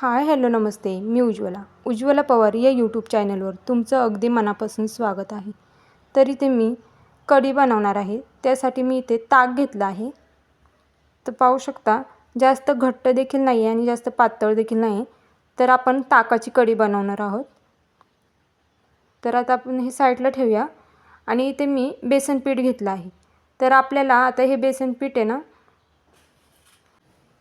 हाय hello नमस्ते. मी उज्ज्वला. उज्ज्वला पवार या यूट्यूब चॅनलवर तुमचं अगदी मनापासून स्वागत आहे. तर इथे मी कढी बनवणार आहे. त्यासाठी मी इथे ताक घेतला आहे. तर पाहू शकता जास्त घट्ट देखील नाही आहे आणि जास्त पातळ देखील नाही तर आपण ताकाची कढी बनवणार आहोत. तर आता आपण हे साईडला ठेवूया. आणि इथे मी बेसन पीठ घेतलं आहे. तर आपल्याला आता हे बेसन पीठ आहे ना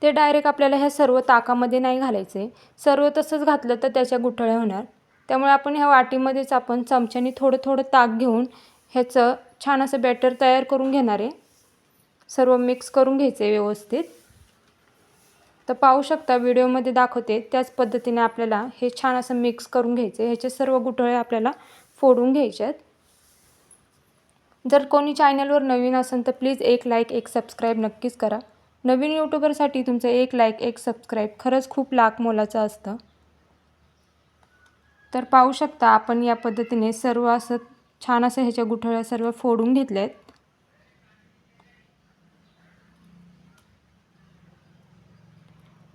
ते डायरेक्ट आपल्याला ह्या सर्व ताकामध्ये नाही घालायचे. सर्व तसंच घातलं तर त्याच्या गुठळ्या होणार. त्यामुळे आपण ह्या वाटीमध्येच आपण चमच्याने थोडं थोडं ताक घेऊन ह्याचं छान असं बॅटर तयार करून घेणार आहे. सर्व मिक्स करून घ्यायचं आहे व्यवस्थित. तर पाहू शकता व्हिडिओमध्ये दाखवते त्याच पद्धतीने आपल्याला हे छान असं मिक्स करून घ्यायचं. आहे ह्याचे सर्व गुठळे आपल्याला फोडून घ्यायचे आहेत जर कोणी चॅनलवर नवीन असेल तर प्लीज एक लाईक एक सबस्क्राईब नक्कीच करा. नवीन यूट्यूबरसाठी तुमचं एक लाईक एक सबस्क्राईब खरंच खूप लाख मोलाचं असतं. तर पाहू शकता आपण या पद्धतीने सर्व असं छान असं ह्याच्या गुठळ्या सर्व फोडून घेतल्या आहेत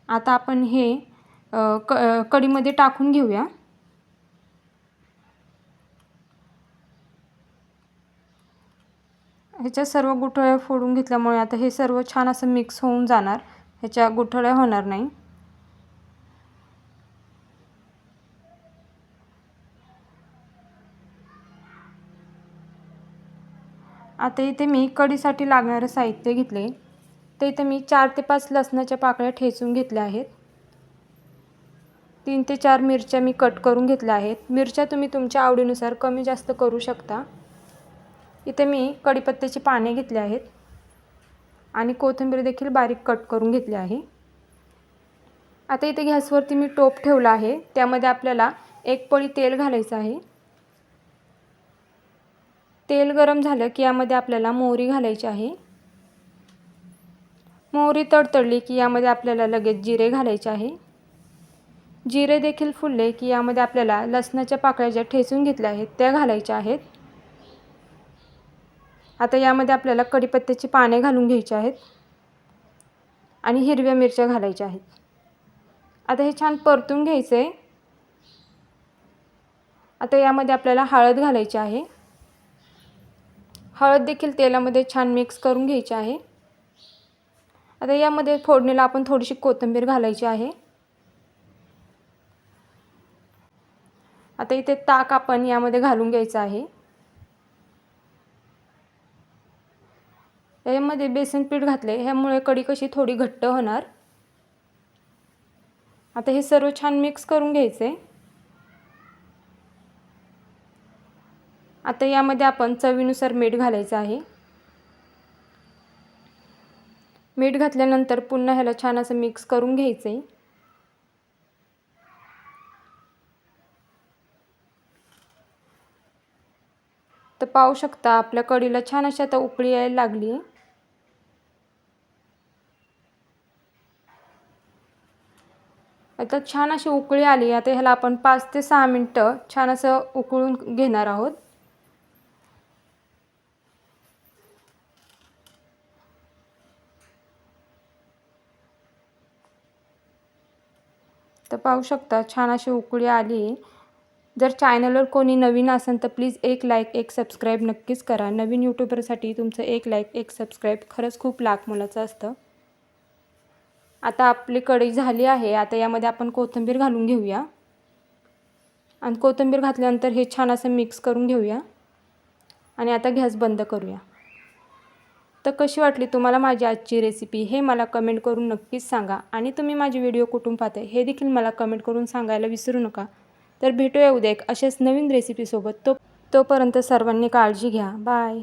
आता आपण हे क कडीमध्ये टाकून घेऊया. ह्याच्या सर्व गुठळ्या फोडून घेतल्यामुळे आता हे सर्व छान असं मिक्स होऊन जाणार. ह्याच्या गुठळ्या होणार नाही. आता इथे मी कढीसाठी लागणारं साहित्य घेतले. तर इथे मी चार ते पाच लसणाच्या पाकळ्या ठेचून घेतल्या आहेत. तीन ते चार मिरच्या मी कट करून घेतल्या आहेत. मिरच्या तुम्ही तुमच्या आवडीनुसार कमी जास्त करू शकता. इथे मी कढीपत्त्याची पाने घेतली आहेत. आणि कोथिंबीर देखील बारीक कट करून घेतली आहे. आता इथे गॅसवरती मी टोप ठेवला आहे. त्यामध्ये आपल्याला एक पळी तेल घालायचं आहे. तेल गरम झालं की यामध्ये आपल्याला मोहरी घालायची आहे. मोहरी तडतडली की यामध्ये आपल्याला लगेच जिरे घालायचे आहे. जिरे देखील फुलले की यामध्ये आपल्याला लसणाच्या पाकळ्या ज्या ठेचून घेतल्या आहेत त्या घालायच्या आहेत. आता यामध्ये आपल्याला कढीपत्त्याची पाने घालून घ्यायची आहेत आणि हिरव्या मिरच्या घालायच्या आहेत. आता हे छान परतून घ्यायचं. आहे आता यामध्ये आपल्याला हळद घालायची आहे. हळद देखील तेलामध्ये छान मिक्स करून घ्यायची आहे. आता यामध्ये फोडणीला आपण थोडीशी कोथिंबीर घालायची आहे. आता इथे ताक आपण यामध्ये घालून घ्यायचं आहे. यामध्ये बेसन पीठ घातले. ह्यामुळे कढी कशी थोडी घट्ट होणार. आता हे सर्व छान मिक्स करून घ्यायचे. आता यामध्ये आपण चवीनुसार मीठ घालायचं आहे. मीठ घातल्यानंतर पुन्हा ह्याला छान असं मिक्स करून घ्यायचं. आहे तर पाहू शकता आपल्या कढीला छान अशी आता उकळी यायला लागली. आहे आता छान अशी उकळी आली आता ह्याला आपण पाच ते सहा मिनटं छान असं उकळून घेणार आहोत. तर पाहू शकता छान अशी उकळी आली. जर चॅनलवर कोणी नवीन असेल तर प्लीज एक लाईक एक सबस्क्राईब नक्कीच करा. नवीन यूट्यूबरसाठी तुमचं एक लाईक एक सबस्क्राईब खरंच खूप लाख मुलाचं असतं. आता आपली कढई झाली आहे. आता यामध्ये आपण कोथिंबीर घालून घेऊया. आणि कोथिंबीर घातल्यानंतर हे छान असं मिक्स करून घेऊया. आणि आता गॅस बंद करूया. तर कशी वाटली तुम्हाला माझी आजची रेसिपी हे मला कमेंट करून नक्कीच सांगा. आणि तुम्ही माझी व्हिडिओ कुठून पाहते हे देखील मला कमेंट करून सांगायला विसरू नका. तर भेटूया उद्या एक अशाच नवीन रेसिपीसोबत तो तोपर्यंत सर्वांनी काळजी घ्या. बाय.